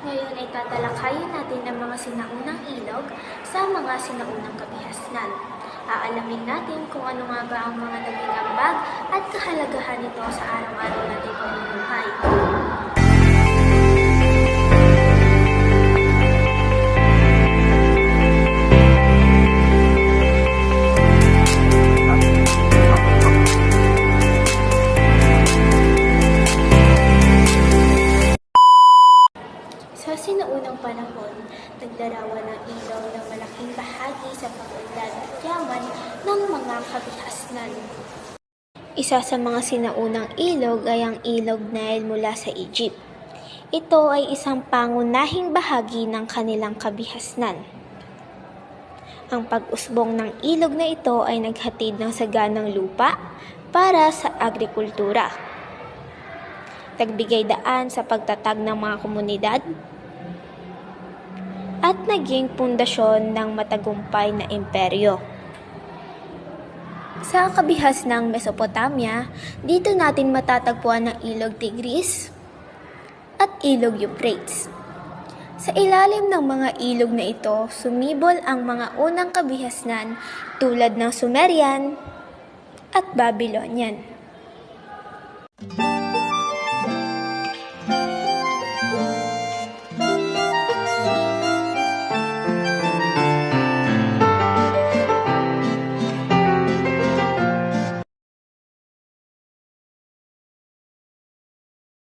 Ngayon ay tatalakayin natin ang mga sinaunang ilog sa mga sinaunang kabihasnan. Aalamin natin kung ano nga ba ang mga naging ambag at kahalagahan nito sa araw-araw nating pamumuhay. Sa sinaunang panahon, nagdarawan ng ilaw ng malaking bahagi sa pag-unlad at yaman ng mga kabihasnan. Isa sa mga sinaunang ilog ay ang ilog Nile mula sa Egypt. Ito ay isang pangunahing bahagi ng kanilang kabihasnan. Ang pag-usbong ng ilog na ito ay naghatid ng saganang lupa para sa agrikultura. Nagbigay daan sa pagtatag ng mga komunidad at naging pundasyon ng matagumpay na imperyo. Sa kabihas ng Mesopotamia, dito natin matatagpuan ang ilog Tigris at ilog Euphrates. Sa ilalim ng mga ilog na ito, sumibol ang mga unang kabihasnan tulad ng Sumerian at Babylonian.